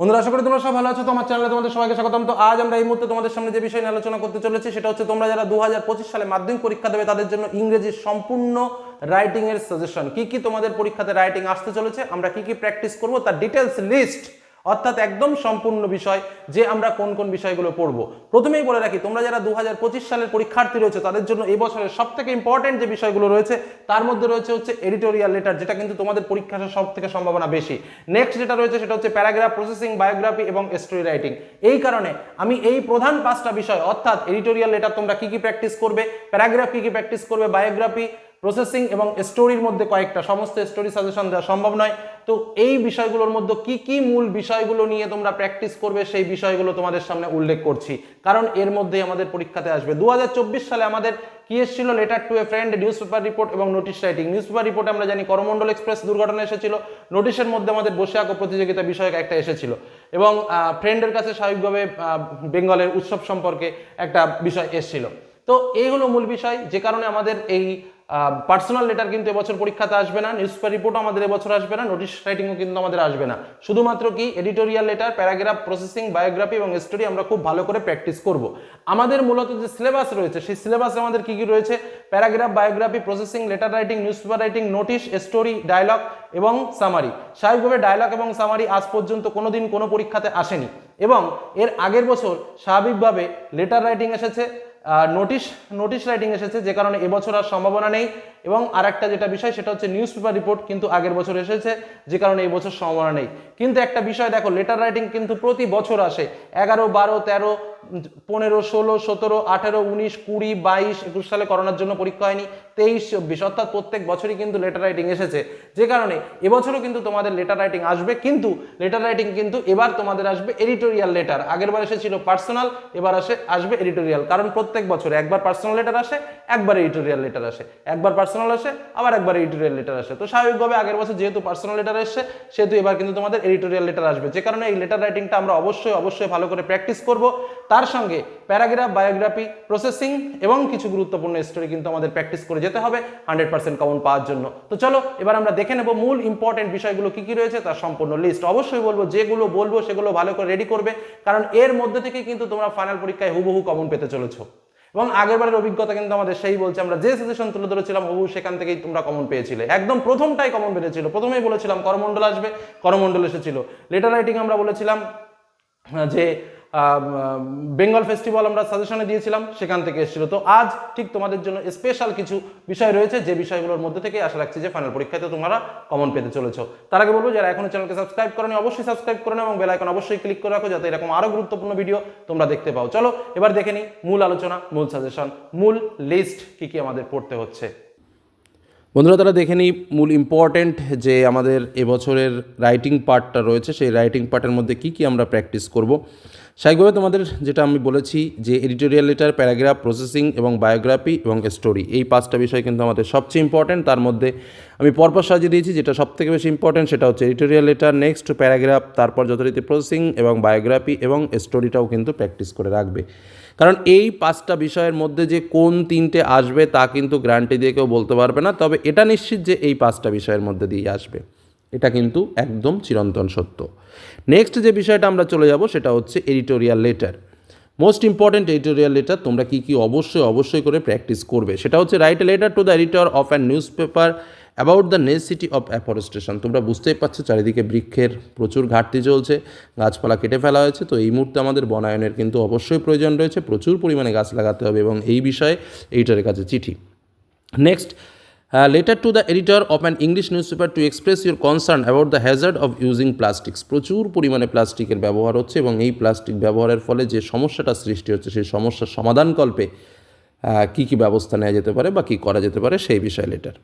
বন্ধুরা, আশা করি তোমরা সব ভালো আছো। তোমার চ্যানেলে তোমাদের সবাইকে স্বাগতম। তো আজ আমরা এই মুহূর্তে তোমাদের সামনে যে বিষয় নিয়ে আলোচনা করতে চলেছি, সেটা হচ্ছে তোমরা যারা দু হাজার পঁচিশ সালে মাধ্যমিক পরীক্ষা দেবে, তাদের জন্য ইংরেজির সম্পূর্ণ রাইটিংয়ের সাজেশন কি কি তোমাদের পরীক্ষাতে রাইটিং আসতে চলেছে, আমরা কি কি প্র্যাকটিস করব, তার ডিটেলস লিস্ট অর্থাৎ একদম সম্পূর্ণ বিষয় যে আমরা কোন কোন বিষয়গুলো পড়ব। প্রথমেই বলে রাখি, তোমরা যারা দু হাজার পঁচিশ সালের পরীক্ষার্থী রয়েছে, তাদের জন্য এই বছরের সব থেকে ইম্পর্টেন্ট যে বিষয়গুলো রয়েছে, তার মধ্যে রয়েছে হচ্ছে এডিটোরিয়াল লেটার যেটা কিন্তু তোমাদের পরীক্ষার সব থেকে সম্ভাবনা বেশি। নেক্সট যেটা রয়েছে, সেটা হচ্ছে প্যারাগ্রাফ প্রসেসিং বায়োগ্রাফি এবং স্টোরি রাইটিং এই কারণে আমি এই প্রধান পাঁচটা বিষয়, অর্থাৎ এডিটোরিয়াল লেটার তোমরা কি কি প্র্যাকটিস করবে প্যারাগ্রাফ কি কি প্র্যাকটিস করবে বায়োগ্রাফি প্রসেসিং এবং স্টোরির মধ্যে কয়েকটা, সমস্ত স্টোরি সাজেশন দেওয়া সম্ভব নয়। তো এই বিষয়গুলোর মধ্যে কি কি মূল বিষয়গুলো নিয়ে তোমরা প্র্যাকটিস করবে সেই বিষয়গুলো তোমাদের সামনে উল্লেখ করছি। কারণ এর মধ্যেই আমাদের পরীক্ষাতে আসবে। দু হাজার চব্বিশ সালে আমাদের কি এসেছিল? Letter to a friend newspaper report এবং নোটিশ রাইটিং নিউজ পেপার রিপোর্টে আমরা জানি করমন্ডল এক্সপ্রেস দুর্ঘটনা এসেছিল। নোটিশের মধ্যে আমাদের বসে আঁকো প্রতিযোগিতা বিষয়ক একটা এসেছিল। এবং ফ্রেন্ডের কাছে স্বাভাবিকভাবে বেঙ্গলের উৎসব সম্পর্কে একটা বিষয় এসেছিল। তো এই হলো মূল বিষয়। যে কারণে আমাদের এই পার্সোনাল লেটার কিন্তু এবছর পরীক্ষাতে আসবে না নিউজ পেপার আমাদের এবছর আসবে না নোটিশ রাইটিংও কিন্তু আমাদের আসবে না। শুধুমাত্র কি editorial letter paragraph processing biography এবং স্টোরি আমরা খুব ভালো করে প্র্যাকটিস করব। আমাদের মূলত যে সিলেবাস রয়েছে, সেই সিলেবাসে আমাদের কি কি রয়েছে? Paragraph biography processing letter writing newspaper writing notice story dialogue এবং সামারি স্বাভাবিকভাবে ডায়লগ এবং সামারি আজ পর্যন্ত কোনো দিন কোনো পরীক্ষাতে আসেনি। এবং এর আগের বছর স্বাভাবিকভাবে লেটার রাইটিং এসেছে নোটিশ নোটিশ রাইটিং এসেছে যে কারণে এবছর আর সম্ভাবনা নেই। এবং আরেকটা যেটা বিষয়, সেটা হচ্ছে নিউজ পেপার রিপোর্ট কিন্তু আগের বছর এসেছে, যে কারণে এই বছর সম্ভাবনা নেই। কিন্তু একটা বিষয় দেখো লেটার রাইটিং কিন্তু প্রতি বছর আসে। এগারো, বারো, তেরো, পনেরো, ষোলো, সতেরো, আঠেরো, উনিশ, কুড়ি, বাইশ, একুশ সালে করোনার জন্য পরীক্ষা হয়নি, তেইশ, চব্বিশ, অর্থাৎ প্রত্যেক বছরই কিন্তু লেটার রাইটিং এসেছে। যে কারণে এবছরও কিন্তু তোমাদের লেটার রাইটিং আসবে, কিন্তু লেটার রাইটিং কিন্তু এবার তোমাদের আসবে এডিটোরিয়াল লেটার আগেরবার এসেছিল পার্সোনাল এবার আসে, আসবে এডিটোরিয়াল কারণ প্রত্যেক বছর একবার পার্সোনাল লেটার আসে, একবার এডিটোরিয়াল লেটার আসে। একবার পার্সোনাল আসে, আবার একবার এডিটোরিয়াল লেটার আসে। তো স্বাভাবিকভাবে আগের বছর যেহেতু পার্সোনাল লেটার এসছে সেহেতু এবার কিন্তু তোমাদের এডিটোরিয়াল লেটার আসবে। যে কারণে এই লেটার রাইটিংটা আমরা অবশ্যই অবশ্যই ভালো করে প্র্যাকটিস করব। তার সঙ্গে প্যারাগ্রাফ বায়োগ্রাফি প্রসেসিং এবং কিছু গুরুত্বপূর্ণ স্টোরি কিন্তু আমাদের প্র্যাকটিস করে যেতে হবে হান্ড্রেড পার্সেন্ট কমন পাওয়ার জন্য। তো চলো, এবার আমরা দেখে নেব মূল ইম্পর্টেন্ট বিষয়গুলো কি কি রয়েছে, তার সম্পূর্ণ লিস্ট অবশ্যই বলব, যেগুলো বলব সেগুলো ভালো করে রেডি করবে, কারণ এর মধ্যে থেকে কিন্তু তোমরা ফাইনাল পরীক্ষায় হুবহু কমন পেতে চলেছো। এবং আগের বারের অভিজ্ঞতা কিন্তু আমাদের সেই বলছে, আমরা যে সাজেশন তুলে ধরেছিলাম, হবু সেখান থেকেই তোমরা কমন পেয়েছিলে। একদম প্রথমটাই কমন পেয়েছিল প্রথমেই বলেছিলাম, করমণ্ডল আসবে, করমণ্ডল এসেছিল। লেটার রাইটিং আমরা বলেছিলাম যে বেঙ্গল ফেস্টিভ্যাল আমরা সাজেশনে দিয়েছিলাম, সেখান থেকে এসেছিল। তো আজ ঠিক তোমাদের জন্য স্পেশাল কিছু বিষয় রয়েছে, যে বিষয়গুলোর মধ্যে থেকে আশা রাখছি যে ফাইনাল পরীক্ষাতে তোমরা কমন পেতে চলেছো। তার আগে বলব, যারা এখনও চ্যানেলকে সাবস্ক্রাইব করেনি, অবশ্যই সাবস্ক্রাইব করে এবং বেল আইকন অবশ্যই ক্লিক করে রাখো, যাতে এরকম আরও গুরুত্বপূর্ণ ভিডিও তোমরা দেখতে পাও। চলো, এবার দেখে নিই মূল আলোচনা, মূল সাজেশন মূল লিস্ট কি কি আমাদের পড়তে হচ্ছে। বন্ধুরা তারা দেখে নিই মূল ইম্পর্টেন্ট যে আমাদের এবছরের রাইটিং পার্টটা রয়েছে, সেই রাইটিং পার্টের মধ্যে কি কি আমরা প্র্যাকটিস করব। স্বাভাবিকভাবে তোমাদের যেটা আমি বলেছি যে এডিটোরিয়াল লেটার, প্যারাগ্রাফ, প্রসেসিং এবং বায়োগ্রাফি এবং স্টোরি, এই পাঁচটা বিষয় কিন্তু আমাদের সবচেয়ে ইম্পর্টেন্ট তার মধ্যে আমি পরপর সাজিয়ে দিয়েছি, যেটা সবথেকে বেশি ইম্পর্টেন্ট সেটা হচ্ছে এডিটোরিয়াল লেটার নেক্সট প্যারাগ্রাফ, তারপর যথারীতি প্রসেসিং এবং বায়োগ্রাফি এবং স্টোরিটাও কিন্তু প্র্যাকটিস করে রাখবে। কারণ এই পাঁচটা বিষয়ের মধ্যে যে কোন তিনটে আসবে তা কিন্তু গ্যারান্টি দিয়ে কেউ বলতে পারবে না, তবে এটা নিশ্চিত যে এই পাঁচটা বিষয়ের মধ্যে দিয়ে আসবে। এটা কিন্তু একদম চিরন্তন সত্য। নেক্সট যে বিষয়টা আমরা চলে যাব সেটা হচ্ছে editorial letter most important editorial letter তোমরা কি কি অবশ্যই অবশ্যই করে প্র্যাকটিস করবে? সেটা হচ্ছে write letter to the editor of an newspaper about the necessity of afforestation তোমরা বুঝতেই পারছ চারিদিকে বৃক্ষের প্রচুর ঘাটতি চলছে, গাছপালা কেটে ফেলা হয়েছে, তো এই মুহূর্তে আমাদের বনায়নের কিন্তু অবশ্যই প্রয়োজন রয়েছে। প্রচুর পরিমাণে গাছ লাগাতে হবে এবং এই বিষয়ে এইটারের কাছে চিঠি। Next letter to the editor of an English newspaper to express your concern about the hazard of using plastics প্রচুর পরিমাণে প্লাস্টিকের ব্যবহার হচ্ছে এবং এই প্লাস্টিক ব্যবহারের ফলে যে সমস্যাটা সৃষ্টি হচ্ছে, সেই সমস্যার সমাধানকল্পে কী কী ব্যবস্থা নেওয়া যেতে পারে বা কী করা যেতে পারে, সেই বিষয়ে লেটার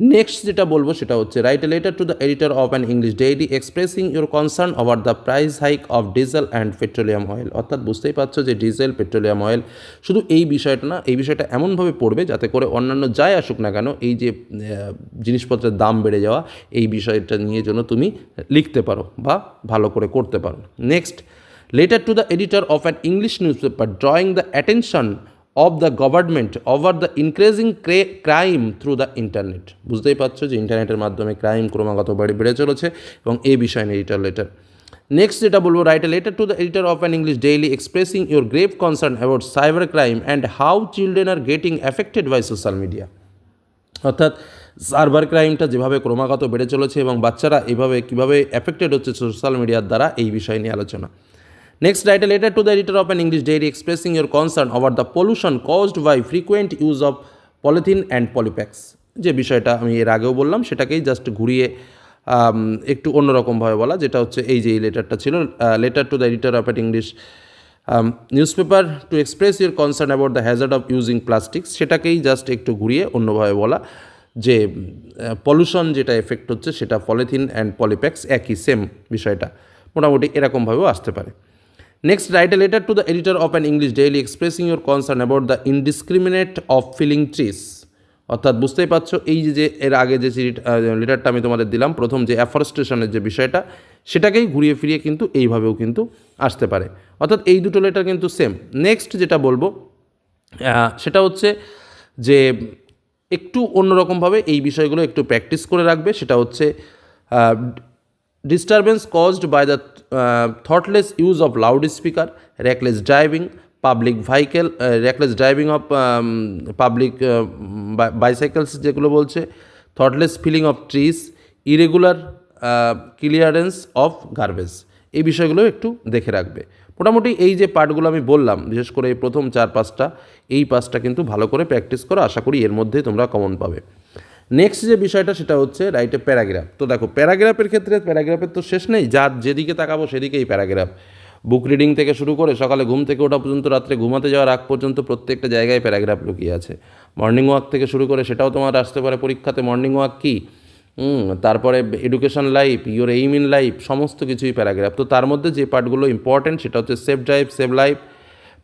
নেক্সট যেটা বলব সেটা হচ্ছে write a letter to the editor of an English daily expressing your concern over the price hike of diesel and petroleum oil অর্থাৎ বুঝতেই পারছ যে ডিজেল পেট্রোলিয়াম অয়েল শুধু এই বিষয়টা না, এই বিষয়টা এমনভাবে পড়বে যাতে করে অন্যান্য যাই আসুক না কেন, এই যে জিনিসপত্রের দাম বেড়ে যাওয়া, এই বিষয়টা নিয়ে জন্য তুমি লিখতে পারো বা ভালো করে করতে পারো। Next letter to the editor of an English newspaper drawing the attention of the government over the increasing crime through the internet বুঝতেই পারছ যে ইন্টারনেটের মাধ্যমে ক্রাইম ক্রমাগত বেড়ে বেড়ে চলেছে এবং এই বিষয় নিয়ে এডিটর লেটার নেক্সট যেটা বলব write a letter to the editor of an English daily expressing your grave concern about cyber crime and how children are getting affected by social media অর্থাৎ সার্ভার ক্রাইমটা যেভাবে ক্রমাগত বেড়ে চলেছে এবং বাচ্চারা এভাবে কীভাবে অ্যাফেক্টেড হচ্ছে সোশ্যাল মিডিয়ার দ্বারা এই বিষয় নিয়ে আলোচনা। Next write a letter to the editor of an English daily expressing your concern over the pollution caused by frequent use of polythene and polypacks যে বিষয়টা আমি এর আগেও বললাম, সেটাকেই জাস্ট ঘুরিয়ে একটু অন্যরকমভাবে বলা, যেটা হচ্ছে এই যে এই লেটারটা ছিল letter to the editor of an English newspaper to express your concern about the hazard of using plastics সেটাকেই জাস্ট একটু ঘুরিয়ে অন্যভাবে বলা, যে পলিউশন যেটা এফেক্ট হচ্ছে, সেটা পলিথিন অ্যান্ড পলিপ্যাক্স একই সেম বিষয়টা। মোটামুটি এরকমভাবেও আসতে পারে। Next write a letter to the editor of an English daily expressing your concern about the indiscriminate of felling trees অর্থাৎ বুঝতেই পারছ, এই যে যে, এর আগে যে লেটারটা আমি তোমাদের দিলাম, প্রথম যে অ্যাফরেস্টেশনের যে বিষয়টা, সেটাকেই ঘুরিয়ে ফিরিয়ে কিন্তু এইভাবেও কিন্তু আসতে পারে। অর্থাৎ এই দুটো লেটার কিন্তু সেম নেক্সট যেটা বলব সেটা হচ্ছে যে, একটু অন্যরকমভাবে এই বিষয়গুলো একটু প্র্যাকটিস করে রাখবে। সেটা হচ্ছে disturbance caused by the thoughtless use of loudspeaker reckless driving public vehicle reckless driving of public bicycles যেগুলো বলছে thoughtless felling of trees irregular clearance of garbage এই বিষয়গুলো একটু দেখে রাখবে। মোটামুটি এই যে পার্টগুলো আমি বললাম, বিশেষ করে এই প্রথম চার পাঁচটা, এই পাঁচটা কিন্তু ভালো করে প্র্যাকটিস করো, আশা করি এর মধ্যে তোমরা কমন পাবে। নেক্সট যে বিষয়টা সেটা হচ্ছে রাইটে প্যারাগ্রাফ তো দেখো প্যারাগ্রাফের ক্ষেত্রে প্যারাগ্রাফের তো শেষ নেই যা যেদিকে তাকাবো সেদিকেই প্যারাগ্রাফ বুক রিডিং থেকে শুরু করে সকালে ঘুম থেকে ওঠা পর্যন্ত, রাত্রে ঘুমাতে যাওয়ার আগ পর্যন্ত প্রত্যেকটা জায়গায় প্যারাগ্রাফ লুকিয়ে আছে। মর্নিং ওয়াক থেকে শুরু করে সেটাও তোমার আসতে পারে পরীক্ষাতে। মর্নিং ওয়াক কী? তারপরে education life your aim in life সমস্ত কিছুই প্যারাগ্রাফ তো তার মধ্যে যে পার্টগুলো ইম্পর্টেন্ট সেটা হচ্ছে safe drive save life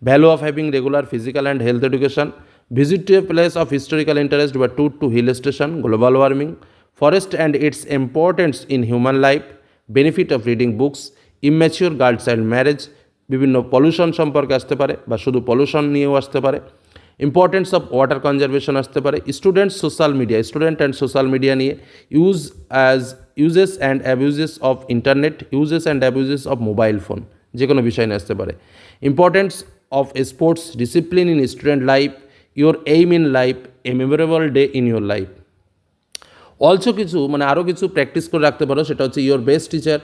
value of having regular physical and health education visit to a place of historical interest বা tour to hill station global warming forest and its importance in human life benefit of reading books immature girl child marriage বিভিন্ন pollution সম্পর্কে আসতে পারে বা শুধু pollution নিয়েও আসতে পারে ইম্পর্টেন্স অফ ওয়াটার কনজারভেশন আসতে পারে students social media student and social media নিয়ে use as uses and abuses of internet uses and abuses of mobile phone যে কোনো বিষয় নিয়ে আসতে পারে। Importance of sports discipline in student life your aim in life a memorable day in your life also কিছু মানে আরও কিছু প্র্যাকটিস করে রাখতে পারো, সেটা হচ্ছে your best teacher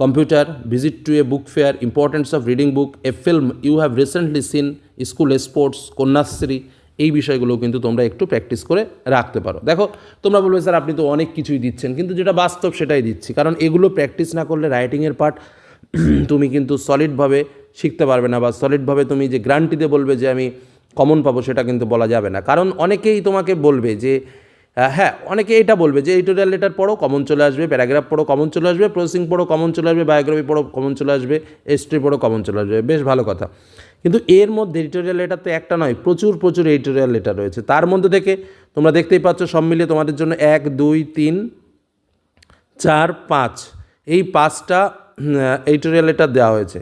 computer visit to a book fair importance of reading book a film you have recently seen school sports Kanyashree, এই বিষয়গুলো কিন্তু তোমরা একটু প্র্যাকটিস করে রাখতে পারো। দেখো, তোমরা বলবে, স্যার, আপনি তো অনেক কিছুই দিচ্ছেন। কিন্তু যেটা বাস্তব সেটাই দিচ্ছি। কারণ এগুলো প্র্যাকটিস না করলে রাইটিংয়ের পার্ট তুমি কিন্তু সলিডভাবে শিখতে পারবে না, বা সলিডভাবে তুমি যে গ্রান্টিতে বলবে যে আমি কমন পাবো সেটা কিন্তু বলা যাবে না। কারণ অনেকেই তোমাকে বলবে যে হ্যাঁ অনেকে এটা বলবে যে এডিটোরিয়াল লেটার পড়ো কমন চলে আসবে প্যারাগ্রাফ পড়ো কমন চলে আসবে প্রসেসিং পড়ো কমন চলে আসবে বায়োগ্রাফি পড়ো কমন চলে আসবে এস্ট্রি পড়ো কমন চলে আসবে। বেশ ভালো কথা। কিন্তু এর মধ্যে এডিটোরিয়াল লেটার তো একটা নয়, প্রচুর প্রচুর এডিটোরিয়াল লেটার রয়েছে। তার মধ্যে থেকে তোমরা দেখতেই পাচ্ছ সব মিলিয়ে তোমাদের জন্য এক, দুই, তিন, চার, পাঁচ, এই পাঁচটা এডিটোরিয়াল লেটার দেওয়া হয়েছে।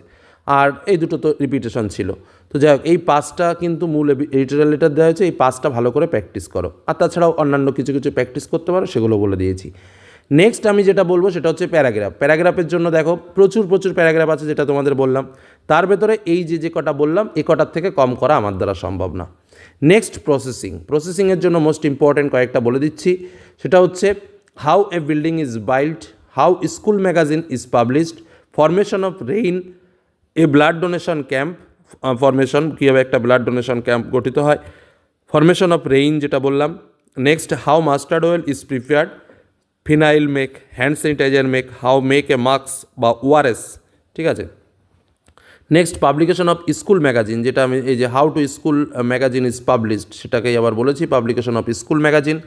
আর এই দুটো তো রিপিটেশন ছিল। তো যাই হোক, এই পাঁচটা কিন্তু মূল এডিটোরিয়াল লেটার দেওয়া হয়েছে, এই পাঁচটা ভালো করে প্র্যাকটিস করো। আর তাছাড়াও অন্যান্য কিছু কিছু প্র্যাকটিস করতে পারো, সেগুলো বলে দিয়েছি। নেক্সট আমি যেটা বলব, সেটা হচ্ছে প্যারাগ্রাফ। প্যারাগ্রাফের জন্য দেখো, প্রচুর প্রচুর প্যারাগ্রাফ আছে যেটা তোমাদের বললাম। তার ভেতরে এই যে যে কটা বললাম, এ কটার থেকে কম করা আমার দ্বারা সম্ভব না। নেক্সট প্রসেসিং প্রসেসিংয়ের জন্য মোস্ট ইম্পর্ট্যান্ট কয়েকটা বলে দিচ্ছি। সেটা হচ্ছে how a building is build how school magazine is published formation of rain a blood donation camp formation কীভাবে একটা ব্লাড ডোনেশন ক্যাম্প গঠিত হয়। ফরমেশন অফ রেইন যেটা বললাম। Next how mustard oil is prepared phenyl make hand sanitizer make how make a mask বা ORS ঠিক আছে? Next publication of school magazine যেটা আমি এই যে how to school magazine is published সেটাকেই আবার বলেছি publication of school magazine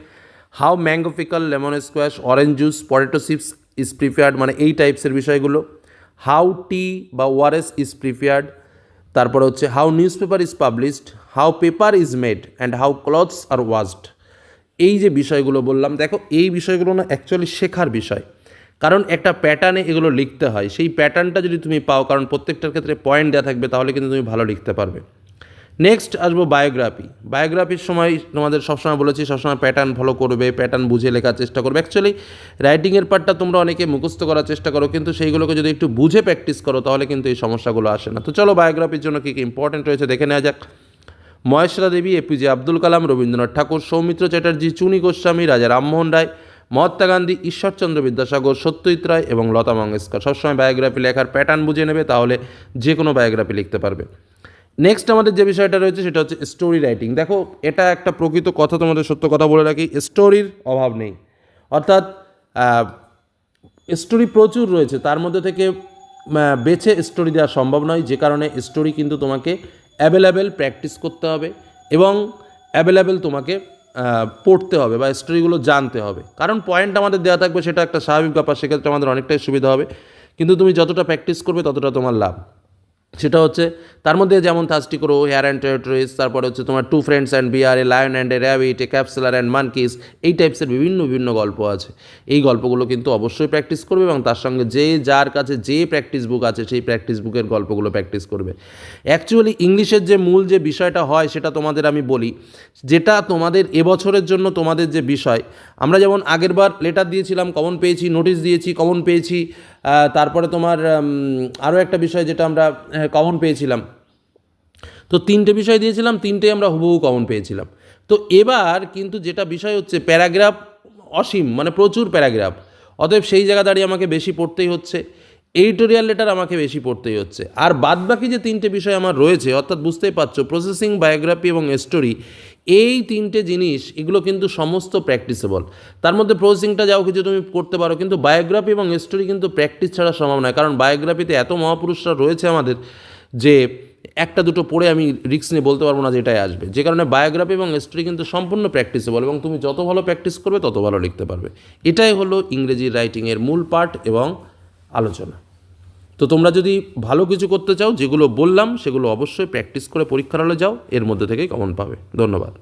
how mango lemon squash orange juice potato chips is prepared মানে এই টাইপসের বিষয়গুলো। হাউ টি বা ওয়ারেস ইজ প্রিপেয়ার্ড তারপরে হচ্ছে how newspaper is published how paper is made and how clothes are washed এই যে বিষয়গুলো বললাম, দেখো, এই বিষয়গুলো না অ্যাকচুয়ালি শেখার বিষয়। কারণ একটা প্যাটার্নে এগুলো লিখতে হয়। সেই প্যাটার্নটা যদি তুমি পাও, কারণ প্রত্যেকটার ক্ষেত্রে পয়েন্ট দেওয়া থাকবে, তাহলে কিন্তু তুমি ভালো লিখতে পারবে। নেক্সট আসব বায়োগ্রাফি বায়োগ্রাফির সময় তোমাদের সবসময় বলেছি, সবসময় প্যাটার্ন ফলো করবে প্যাটার্ন বুঝে লেখার চেষ্টা করবে। অ্যাকচুয়ালি রাইটিংয়ের পার্টটা তোমরা অনেকে মুখস্থ করার চেষ্টা করো, কিন্তু সেইগুলোকে যদি একটু বুঝে প্র্যাকটিস করো, তাহলে কিন্তু এই সমস্যাগুলো আসে না। তো চলো বায়োগ্রাফির জন্য কী কী ইম্পর্টেন্ট রয়েছে দেখে নেওয়া যাক। মহেশ্বরা দেবী এপিজে আব্দুল কালাম, রবীন্দ্রনাথ ঠাকুর, সৌমিত্র চ্যাটার্জি, চুনি গোস্বামী, রাজা রামমোহন রায়, মহাত্মা গান্ধী, ঈশ্বরচন্দ্র বিদ্যাসাগর, সত্যজিৎ রায় এবং লতা মঙ্গেশকর। সবসময় বায়োগ্রাফি লেখার প্যাটার্ন বুঝে নেবে, তাহলে যে কোনো বায়োগ্রাফি লিখতে পারবে। নেক্সট আমাদের যে বিষয়টা রয়েছে সেটা হচ্ছে স্টোরি রাইটিং দেখো, এটা একটা প্রকৃত কথা, তোমাদের সত্য কথা বলে রাখি স্টোরির অভাব নেই। অর্থাৎ স্টোরি প্রচুর রয়েছে, তার মধ্যে থেকে বেছে স্টোরি দেওয়া সম্ভব নয়, যে কারণে স্টোরি কিন্তু তোমাকে অ্যাভেলেবেল প্র্যাকটিস করতে হবে এবং অ্যাভেলেবেল তোমাকে পড়তে হবে বা স্টোরিগুলো জানতে হবে। কারণ পয়েন্ট আমাদের দেওয়া থাকবে, সেটা একটা স্বাভাবিক ব্যাপার, সেক্ষেত্রে আমাদের অনেকটাই সুবিধা হবে। কিন্তু তুমি যতটা প্র্যাকটিস করবে, ততটা তোমার লাভ। সেটা হচ্ছে, তার মধ্যে যেমন থার্স্টি করো হেয়ার অ্যান্ড টেরিটরিজ তারপরে হচ্ছে তোমার two friends and bear a lion and a rabbit a capsular and monkeys এই টাইপসের বিভিন্ন বিভিন্ন গল্প আছে। এই গল্পগুলো কিন্তু অবশ্যই প্র্যাকটিস করবে এবং তার সঙ্গে যে যার কাছে যে প্র্যাকটিস বুক আছে, সেই প্র্যাকটিস বুকের গল্পগুলো প্র্যাকটিস করবে। অ্যাকচুয়ালি ইংলিশের যে মূল যে বিষয়টা হয়, সেটা তোমাদের আমি বলি, যেটা তোমাদের এবছরের জন্য তোমাদের যে বিষয়, আমরা যেমন আগেরবার লেটার দিয়েছিলাম কমন পেয়েছি নোটিশ দিয়েছি কমন পেয়েছি তারপরে তোমার আরও একটা বিষয় যেটা আমরা কমন পেয়েছিলাম। তো তিনটে বিষয় দিয়েছিলাম তিনটে আমরা হুবহু কমন পেয়েছিলাম। তো এবার কিন্তু যেটা বিষয় হচ্ছে, প্যারাগ্রাফ অসীম মানে প্রচুর প্যারাগ্রাফ। অতএব সেই জায়গা দাঁড়িয়ে আমাকে বেশি পড়তেই হচ্ছে এডিটোরিয়াল লেটার আমাকে বেশি পড়তেই হচ্ছে। আর বাদবাকি যে তিনটে বিষয় আমার রয়েছে, অর্থাৎ বুঝতেই পারছ প্রসেসিং বায়োগ্রাফি এবং স্টোরি এই তিনটে জিনিস, এগুলো কিন্তু সমস্ত প্র্যাকটিসেবল তার মধ্যে প্রসেসিংটা যাও কিছু তুমি করতে পারো, কিন্তু বায়োগ্রাফি এবং স্টোরি কিন্তু প্র্যাকটিস ছাড়া সম্ভব নয়। কারণ বায়োগ্রাফিতে এত মহাপুরুষরা রয়েছে আমাদের যে একটা দুটো পড়ে আমি রিক্স নিয়ে বলতে পারব না যে এটাই আসবে। যে কারণে বায়োগ্রাফি এবং হিস্ট্রি কিন্তু সম্পূর্ণ প্র্যাকটিসেবল এবং তুমি যত ভালো প্র্যাকটিস করবে, তত ভালো লিখতে পারবে। এটাই হলো ইংরেজি রাইটিংয়ের মূল পার্ট এবং আলোচনা। তো তোমরা যদি ভালো কিছু করতে চাও, যেগুলো বললাম, সেগুলো অবশ্যই প্র্যাকটিস করে পরীক্ষার হলে যাও, এর মধ্যে থেকেই কমন পাবে। ধন্যবাদ।